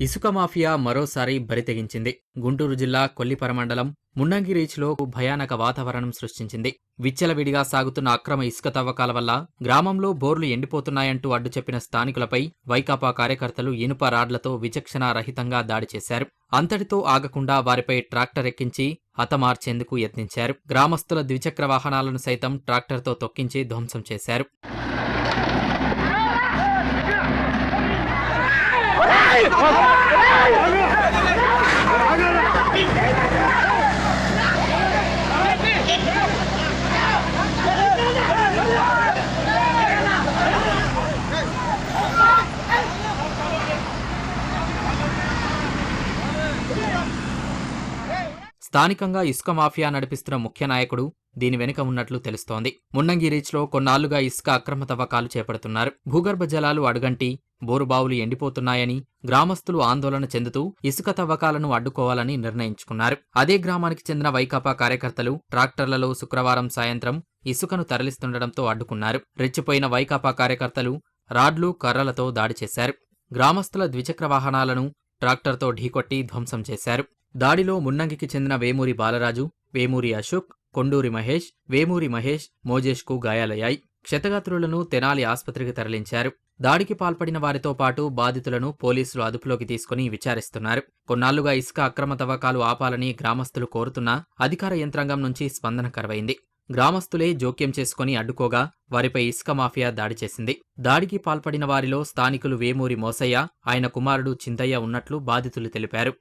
ఇసుక మాఫియా మరోసారి బరితెగించింది గుంటూరు జిల్లా కొల్లిపర మండలం మున్నంగి రీచ్లో భయానక వాతావరణం సృష్టించింది. విచ్చలవిడిగా సాగుతున్న అక్రమ ఇసుక తవ్వకాల వల్ల గ్రామంలో బోర్లు ఎండిపోతున్నాయంటూ అడ్డు చెప్పిన స్థానికులపై వైకాపా కార్యకర్తలు ఇనుప రాడ్లతో విచక్షణారహితంగా దాడి చేశారు. అంతటితో ఆగకుండా వారిపై ట్రాక్టర్ ఎక్కించి హతమార్చేందుకు యత్నించారు. గ్రామస్తుల ద్విచక్ర వాహనాలను సైతం ట్రాక్టర్తో తొక్కించి ధ్వంసం చేశారు. స్థానికంగా ఇసుక మాఫియా నడిపిస్తున్న ముఖ్య నాయకుడు దీని వెనుక ఉన్నట్లు తెలుస్తోంది. మున్నంగి రీచ్లో కొన్నాళ్ళుగా ఇసుక అక్రమ తవ్వకాలు చేపడుతున్నారు. భూగర్భ జలాలు అడుగంటి బోరుబావులు ఎండిపోతున్నాయని గ్రామస్తులు ఆందోళన చెందుతూ ఇసుక తవ్వకాలను అడ్డుకోవాలని నిర్ణయించుకున్నారు. అదే గ్రామానికి చెందిన వైకాపా కార్యకర్తలు ట్రాక్టర్లలో శుక్రవారం సాయంత్రం ఇసుకను తరలిస్తుండటంతో అడ్డుకున్నారు. రెచ్చిపోయిన వైకాపా కార్యకర్తలు రాడ్లు కర్రలతో దాడి చేశారు. గ్రామస్తుల ద్విచక్ర వాహనాలను ట్రాక్టర్తో ఢీకొట్టి ధ్వంసం చేశారు. దాడిలో మున్నంగికి చెందిన వేమూరి బాలరాజు వేమూరి అశోక్ కొండూరి మహేష్ వేమూరి మహేష్ మోజేష్కు గాయాలయ్యాయి. క్షతగాత్రులను తెనాలి ఆసుపత్రికి తరలించారు. దాడికి పాల్పడిన వారితో పాటు బాధితులను పోలీసులు అదుపులోకి తీసుకుని విచారిస్తున్నారు. కొన్నాళ్ళుగా ఇసుక అక్రమ తవ్వకాలు ఆపాలని గ్రామస్తులు కోరుతున్నా అధికార యంత్రాంగం నుంచి స్పందన కరువైంది. గ్రామస్తులే జోక్యం చేసుకుని అడ్డుకోగా వారిపై ఇసుక మాఫియా దాడి చేసింది. దాడికి పాల్పడిన వారిలో స్థానికులు వేమూరి మోసయ్య ఆయన కుమారుడు చింతయ్య ఉన్నట్లు బాధితులు తెలిపారు.